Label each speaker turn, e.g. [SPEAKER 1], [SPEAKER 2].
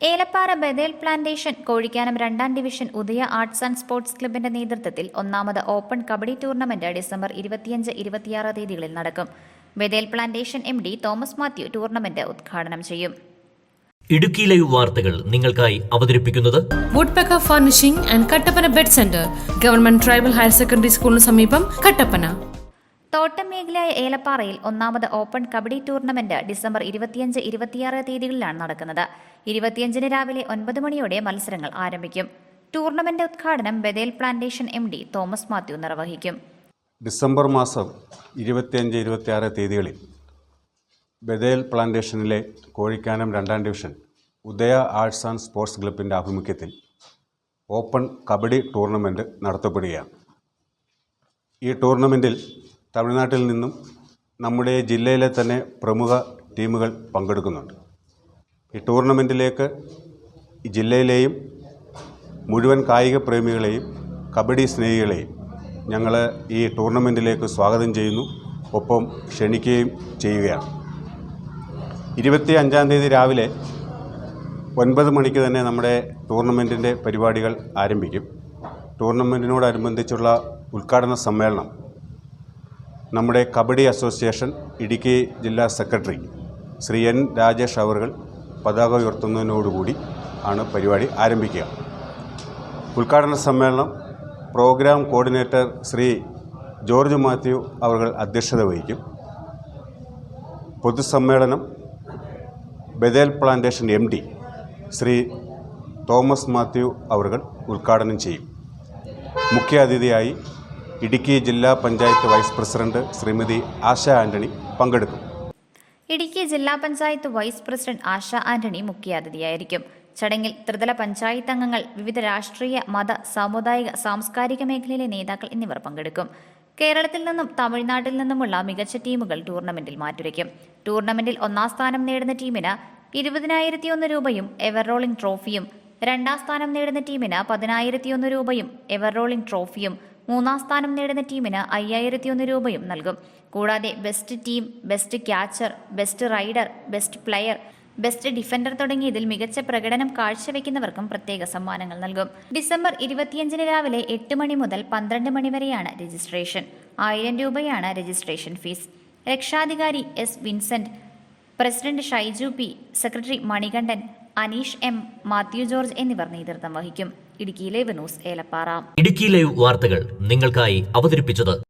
[SPEAKER 1] Elappara ബദേൽ plantation Kozhikkanam രണ്ടാം division Udaya arts and sports ക്ലബിന്റെ നേതൃത്വത്തിൽ ഒന്നാമത് ഓപ്പൺ കബഡി ടൂർണമെന്റ് ഡിസംബർ ഇരുപത്തിയഞ്ച് ഇരുപത്തിയാറ് തീയതികളിൽ നടക്കും. Badel plantation M D Thomas Mathew tournament ഉദ്ഘാടനം ചെയ്യും.
[SPEAKER 2] ഇടുക്കി ലൈവ് വാർത്തകൾ നിങ്ങൾക്കായി അവതരിപ്പിക്കുന്നത്
[SPEAKER 3] woodpecker furnishing and Kattappana bed centre government tribal higher secondary സ്കൂളിന് സമീപം കട്ടപ്പന
[SPEAKER 1] തോട്ടം മേഖലയായ ഏലപ്പാറയിൽ ഒന്നാമത് ഓപ്പൺ കബഡി ടൂർണമെന്റ് ഡിസംബർ ഇരുപത്തിയഞ്ച് ഇരുപത്തിയാറ് തീയതികളിലാണ് നടക്കുന്നത്. ഇരുപത്തിയഞ്ചിന് രാവിലെ ഒൻപത് മണിയോടെ മത്സരങ്ങൾ ആരംഭിക്കും. ടൂർണമെന്റ് ഉദ്ഘാടനം Badel plantation M D Thomas Mathew നിർവഹിക്കും.
[SPEAKER 4] ഡിസംബർ മാസം ഇരുപത്തിയഞ്ച് ഇരുപത്തിയാറ് തീയതികളിൽ ബദേൽ പ്ലാന്റേഷനിലെ കോഴിക്കാനം രണ്ടാം division Udaya arts and sports ക്ലബിന്റെ ആഭിമുഖ്യത്തിൽ ഓപ്പൺ കബഡി ടൂർണമെന്റ് നടത്തപ്പെടുകയാണ്. ഈ ടൂർണമെന്റിൽ തമിഴ്നാട്ടിൽ നിന്നും നമ്മുടെ ജില്ലയിലെ തന്നെ പ്രമുഖ ടീമുകൾ പങ്കെടുക്കുന്നുണ്ട്. ഈ ടൂർണമെന്റിലേക്ക് ജില്ലയിലെയും മുഴുവൻ കായിക പ്രേമികളെയും കബഡി സ്നേഹികളെയും ഞങ്ങൾ ഈ ടൂർണമെന്റിലേക്ക് സ്വാഗതം ചെയ്യുന്നു. ഒപ്പം ക്ഷണിക്കുകയും ചെയ്യുകയാണ്. ഇരുപത്തി അഞ്ചാം തീയതി രാവിലെ ഒൻപത് മണിക്ക് തന്നെ നമ്മുടെ ടൂർണമെന്റിന്റെ പരിപാടികൾ ആരംഭിക്കും. ടൂർണമെന്റിനോടനുബന്ധിച്ചുള്ള ഉദ്ഘാടന സമ്മേളനം നമ്മുടെ കബഡി അസോസിയേഷൻ ഇടുക്കി ജില്ലാ സെക്രട്ടറി ശ്രീ എൻ രാജേഷ് അവർകൾ പതാക ഉയർത്തുന്നതിനോടുകൂടി ആണ് പരിപാടി ആരംഭിക്കുക. ഉദ്ഘാടന സമ്മേളനം പ്രോഗ്രാം കോർഡിനേറ്റർ ശ്രീ ജോർജ് മാത്യു അവർ അധ്യക്ഷത വഹിക്കും. പൊതുസമ്മേളനം Badel plantation M D Shri Thomas Mathew അവർ ഉദ്ഘാടനം ചെയ്യും. മുഖ്യാതിഥിയായി ഇടുക്കി ജില്ലാ പഞ്ചായത്ത് വൈസ് പ്രസിഡന്റ് ശ്രീമതി ആശ ആന്റണി പങ്കെടുക്കും.
[SPEAKER 1] ഇടുക്കി ജില്ലാ പഞ്ചായത്ത് വൈസ് പ്രസിഡന്റ് ആശ ആന്റണി മുഖ്യാതിഥിയായിരിക്കും. ചടങ്ങിൽ ത്രിതല പഞ്ചായത്ത് അംഗങ്ങൾ വിവിധ രാഷ്ട്രീയ മത സാമുദായിക സാംസ്കാരിക മേഖലയിലെ നേതാക്കൾ എന്നിവർ പങ്കെടുക്കും. കേരളത്തിൽ നിന്നും തമിഴ്നാട്ടിൽ നിന്നുമുള്ള മികച്ച ടീമുകൾ ടൂർണമെന്റിൽ മാറ്റുരയ്ക്കും. ടൂർണമെന്റിൽ ഒന്നാം സ്ഥാനം നേടുന്ന ടീമിന് ഇരുപതിനായിരത്തി ഒന്ന് രൂപയും എവർ റോളിംഗ് ട്രോഫിയും രണ്ടാം സ്ഥാനം നേടുന്ന ടീമിന് പതിനായിരത്തി ഒന്ന് രൂപയും എവർ റോളിംഗ് ട്രോഫിയും മൂന്നാം സ്ഥാനം നേടുന്ന ടീമിന് അയ്യായിരത്തി ഒന്ന് രൂപയും നൽകും. കൂടാതെ best team best catcher best raider best player best defender തുടങ്ങിയതിൽ മികച്ച പ്രകടനം കാഴ്ചവെക്കുന്നവർക്കും പ്രത്യേക സമ്മാനങ്ങൾ നൽകും. ഡിസംബർ ഇരുപത്തിയഞ്ചിന് രാവിലെ എട്ട് മണി മുതൽ പന്ത്രണ്ട് മണി വരെയാണ് രജിസ്ട്രേഷൻ ആയിരം രൂപയാണ് രജിസ്ട്രേഷൻ ഫീസ് രക്ഷാധികാരി S Vincent president Shyju P secretary Manikandan Aneesh M Mathew George എന്നിവർ നേതൃത്വം വഹിക്കും. Idukki live news Elappara.
[SPEAKER 2] Idukki live വാർത്തകൾ നിങ്ങൾക്കായി അവതരിപ്പിച്ചത്